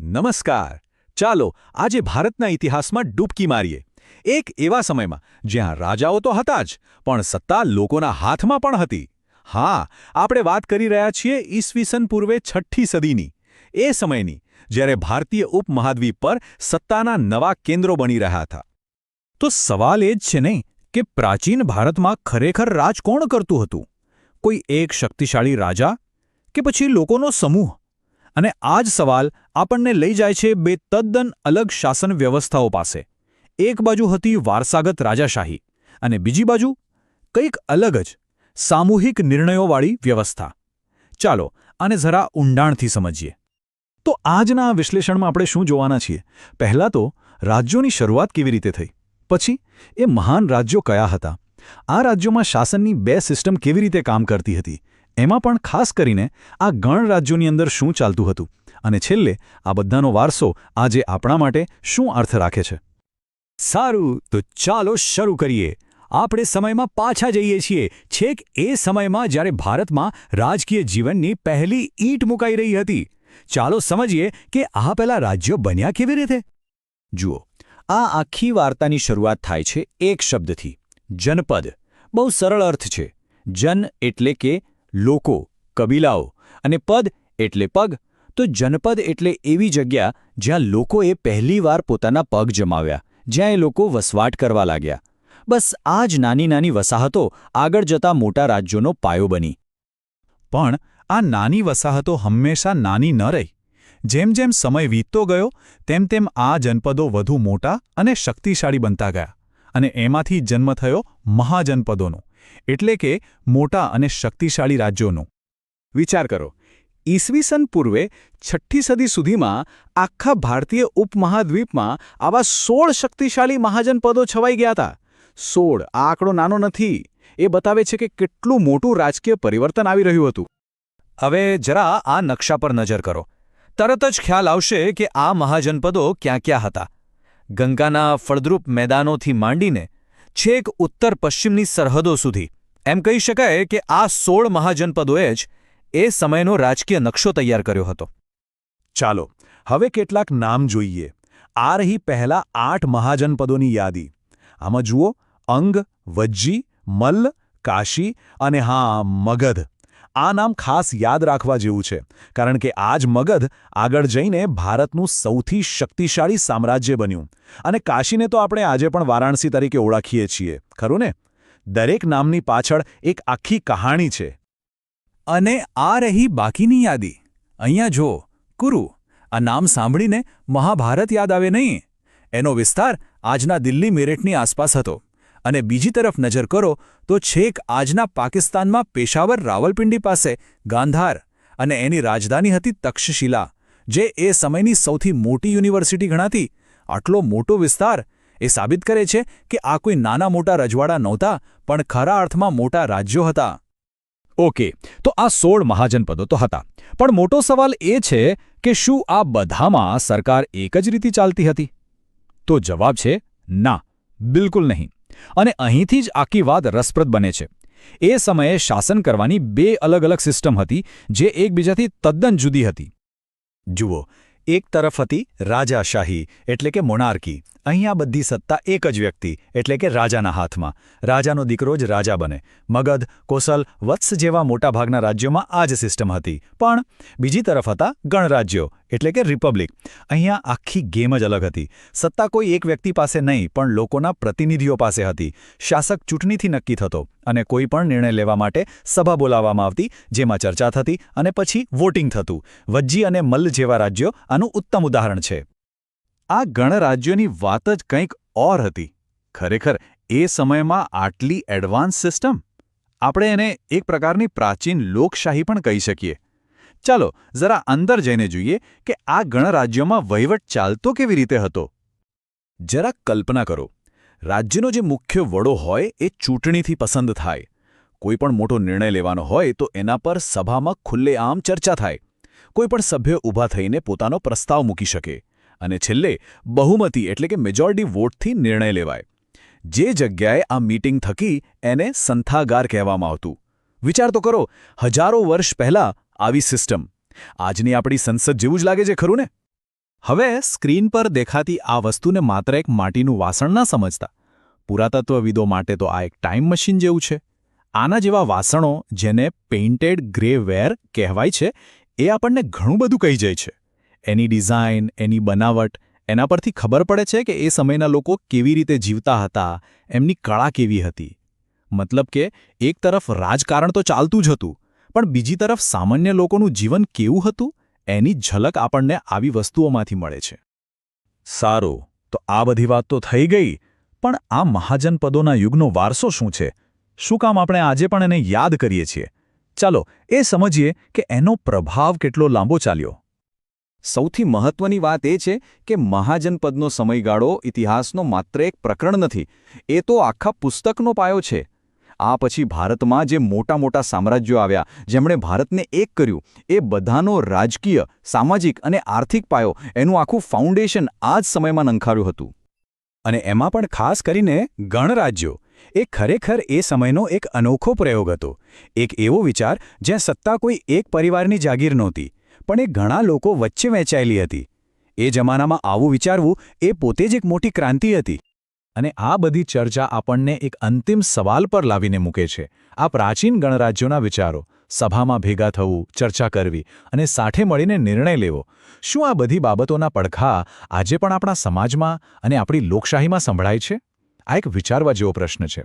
નમસ્કાર. ચાલો આજે ભારતના ઇતિહાસમાં ડૂબકી મારીએ. એક એવા સમયમાં જ્યાં રાજાઓ તો હતા જ, પણ સત્તા લોકોના હાથમાં પણ હતી. હા, આપણે વાત કરી રહ્યા છીએ ઈસવીસન પૂર્વે છઠ્ઠી સદીની. એ સમયની, જ્યારે ભારતીય ઉપમહાદ્વીપ પર સત્તાના નવા કેન્દ્રો બની રહ્યા હતા. તો સવાલ એ જ છે નહીં કે પ્રાચીન ભારતમાં ખરેખર રાજ કોણ કરતું હતું? કોઈ એક શક્તિશાળી રાજા કે પછી લોકોનો સમૂહ? અને આ જ સવાલ આપણને લઈ જાય છે બે તદ્દન અલગ શાસન વ્યવસ્થાઓ પાસે. એક બાજુ હતી વારસાગત રાજાશાહી અને બીજી બાજુ કંઈક અલગ જ સામૂહિક નિર્ણયોવાળી વ્યવસ્થા. ચાલો આને જરા ઊંડાણથી સમજીએ. તો આજના વિશ્લેષણમાં આપણે શું જોવાના છીએ? પહેલાં તો રાજ્યોની શરૂઆત કેવી રીતે થઈ? પછી એ મહાન રાજ્યો કયા હતા? આ રાજ્યોમાં શાસનની બે સિસ્ટમ કેવી રીતે કામ કરતી હતી? એમાં પણ ખાસ કરીને આ ગણ રાજ્યોની અંદર શું ચાલતું હતું અને છેલ્લે આ બધાનો વારસો આજે આપણા માટે શું અર્થ રાખે છે? સારું, તો ચાલો શરૂ કરીએ. આપણે સમયમાં પાછા જઈએ છીએ. છેક એ સમયમાં જ્યારે ભારતમાં રાજકીય જીવનની પહેલી ઈંટ મુકાઈ રહી હતી. ચાલો સમજીએ કે આ પહેલા રાજ્યો બન્યા કેવી રીતે? જુઓ, આ આખી વાર્તાની શરૂઆત થાય છે એક શબ્દથી. જનપદ. બહુ સરળ અર્થ છે. જન એટલે કે લોકો, કબીલાઓ અને પદ એટલે પગ, તો જનપદ એટલે એવી જગ્યા જ્યાં લોકોએ પહેલીવાર પોતાના પગ જમાવ્યા, જ્યાં એ લોકો વસવાટ કરવા લાગ્યા. બસ આ જ નાની નાની વસાહતો આગળ જતા મોટા રાજ્યોનો પાયો બની. પણ આ નાની વસાહતો હંમેશા નાની ન રહી. જેમ જેમ સમય વીતતો ગયો, તેમ તેમ આ જનપદો વધુ મોટા અને શક્તિશાળી બનતા ગયા અને એમાંથી જન્મ થયો મહાજનપદોનો. એટલે કે મોટા અને શક્તિશાળી રાજ્યોનું. વિચાર કરો, ઈસવીસન પૂર્વે છઠ્ઠી સદી સુધીમાં આખા ભારતીય ઉપમહાદ્વીપમાં આવા સોળ શક્તિશાળી મહાજનપદો છવાઈ ગયા હતા. સોળ આ આંકડો નાનો નથી, એ બતાવે છે કે કેટલું મોટું રાજકીય પરિવર્તન આવી રહ્યું હતું. હવે જરા આ નકશા પર નજર કરો. તરત જ ખ્યાલ આવશે કે આ મહાજનપદો ક્યાં ક્યાં હતા. ગંગાના ફળદ્રુપ મેદાનોથી માંડીને છેક ઉત્તર પશ્ચિમની સરહદો સુધી. એમ કહી શકાય કે આ સોળ મહાજનપદોએ જ એ સમયનો રાજકીય નકશો તૈયાર કર્યો હતો. ચાલો, હવે કેટલાક નામ જોઈએ. આ રહી પહેલા આઠ મહાજનપદોની યાદી. આમાં જુઓ, અંગ, વજ્જી મલ્લ કાશી અને હા, મગધ. આ નામ ખાસ યાદ રાખવા જેવું છે, કારણ કે આ જ મગધ આગળ જઈને ભારતનું સૌથી શક્તિશાળી સામ્રાજ્ય બન્યું. અને કાશીને તો આપણે આજે પણ વારાણસી તરીકે ઓળખીએ છીએ, ખરું ને? દરેક નામની પાછળ એક આખી કહાણી છે. અને આ રહી બાકીની યાદી. અહીંયા જો, કુરુ, આ નામ સાંભળીને મહાભારત યાદ આવે નહીં? એનો વિસ્તાર આજના દિલ્હી મેરઠની આસપાસ હતો. અને બીજી તરફ નજર કરો તો છેક આજના પાકિસ્તાનમાં પેશાવર રાવલપિંડી પાસે ગાંધાર અને એની રાજધાની હતી તક્ષશિલા, જે એ સમયની સૌથી મોટી યુનિવર્સિટી ગણાતી. આટલો મોટો વિસ્તાર એ સાબિત કરે છે કે આ કોઈ નાના મોટા રજવાડા નહોતા, પણ ખરા અર્થમાં મોટા રાજ્યો હતા. ઓકે, તો આ સોળ મહાજનપદો તો હતા. પણ મોટો સવાલ એ છે કે શું આ બધામાં સરકાર એક જ રીતે ચાલતી હતી? તો જવાબ છે ના, બિલકુલ નહીં. અને અહીંથી જ આખી વાત રસપ્રદ બને છે. એ સમયે શાસન કરવાની બે અલગ અલગ સિસ્ટમ હતી, જે એકબીજાથી તદ્દન જુદી હતી. જુઓ, એક તરફ હતી રાજાશાહી, એટલે કે મોનાર્કી. અહીંયા બધી સત્તા એક જ વ્યક્તિ, એટલે કે રાજાના હાથમાં. રાજાનો દીકરો જ રાજા બને. મગધ, કોસલ, વત્સ જેવા મોટાભાગના રાજ્યોમાં આ જ સિસ્ટમ હતી. પણ બીજી તરફ હતા ગણરાજ્યો એટલે કે રિપબ્લિક. અહીંયા આખી ગેમ જ અલગ હતી. સત્તા કોઈ એક વ્યક્તિ પાસે નહીં, પણ લોકોના પ્રતિનિધિઓ પાસે હતી. શાસક ચૂંટણીથી નક્કી થતો અને કોઈ પણ નિર્ણય લેવા માટે સભા બોલાવવામાં આવતી, જેમાં ચર્ચા થતી અને પછી વોટિંગ થતું. વજ્જી અને મલ્લ જેવા રાજ્યો આનું ઉત્તમ ઉદાહરણ છે. આ ગણરાજ્યોની વાત જ કંઈક ઓર હતી. ખરેખર, એ સમયમાં આટલી એડવાન્સ સિસ્ટમ? આપણે એને એક પ્રકારની પ્રાચીન લોકશાહી પણ કહી શકીએ. ચાલો જરા અંદર જઈને જોઈએ કે આ ગણરાજ્યોમાં વહીવટ ચાલતો કેવી રીતે હતો. જરા કલ્પના કરો, રાજ્યનો જે મુખ્ય વડો હોય એ ચૂંટણીથી પસંદ થાય. કોઈ પણ મોટો નિર્ણય લેવાનો હોય તો એના પર સભામાં ખુલ્લેઆમ ચર્ચા થાય. કોઈ પણ સભ્ય ઊભા થઈને પોતાનો પ્રસ્તાવ મૂકી શકે અને છેલ્લે બહુમતી એટલે કે મેજોરિટી વોટથી નિર્ણય લેવાય. જે જગ્યાએ આ મીટિંગ થકી એને સંથાગાર કહેવામાં આવતું. વિચાર તો કરો, હજારો વર્ષ પહેલાં આવી સિસ્ટમ. આજની આપણી સંસદ જેવું જ લાગે છે, ખરું ને? હવે સ્ક્રીન પર દેખાતી આ વસ્તુને માત્ર એક માટીનું વાસણ ના સમજતા. પુરાતત્વવિદો માટે તો આ એક ટાઈમ મશીન જેવું છે. આના જેવા વાસણો જેને પેઇન્ટેડ ગ્રે વેર કહેવાય છે, એ આપણને ઘણું બધું કહી જાય છે. એની ડિઝાઇન, એની બનાવટ, એના પરથી ખબર પડે છે કે એ સમયના લોકો કેવી રીતે જીવતા હતા, એમની કળા કેવી હતી. મતલબ કે એક તરફ રાજકારણ તો ચાલતું જ હતું પણ બીજી તરફ સામાન્ય લોકોનું જીવન કેવું હતું? એની ઝલક આપણને આવી વસ્તુઓમાંથી મળે છે. સારું, તો આ બધી વાત તો થઈ ગઈ, પણ આ મહાજનપદોના યુગનો વારસો શું છે? શું કામ આપણે આજે પણ એને યાદ કરીએ છીએ? ચાલો, એ સમજીએ કે એનો પ્રભાવ કેટલો લાંબો ચાલ્યો. સૌથી મહત્વની વાત એ છે કે મહાજનપદનો સમયગાળો ઇતિહાસનો માત્ર એક પ્રકરણ નથી, એ તો આખા પુસ્તકનો પાયો છે. આ પછી ભારતમાં જે મોટા મોટા સામ્રાજ્યો આવ્યા, જેમણે ભારતને એક કર્યું, એ બધાનો રાજકીય, સામાજિક અને આર્થિક પાયો એનું આખું ફાઉન્ડેશન આ જ સમયમાં નંખાર્યું હતું. અને એમાં પણ ખાસ કરીને ગણરાજ્યો. એ ખરેખર એ સમયનો એક અનોખો પ્રયોગ હતો. એક એવો વિચાર જ્યાં સત્તા કોઈ એક પરિવારની જાગીર નહોતી, પણ એ ઘણા લોકો વચ્ચે વહેંચાયેલી હતી. એ જમાનામાં આવું વિચારવું એ પોતે જ એક મોટી ક્રાંતિ હતી. અને આ બધી ચર્ચા આપણને એક અંતિમ સવાલ પર લાવીને મૂકે છે. આ પ્રાચીન ગણરાજ્યોના વિચારો, સભામાં ભેગા થવું, ચર્ચા કરવી અને સાથે મળીને નિર્ણય લેવો, શું આ બધી બાબતોના પડખા આજે પણ આપણા સમાજમાં અને આપણી લોકશાહીમાં સંભળાય છે? આ એક વિચારવા જેવો પ્રશ્ન છે.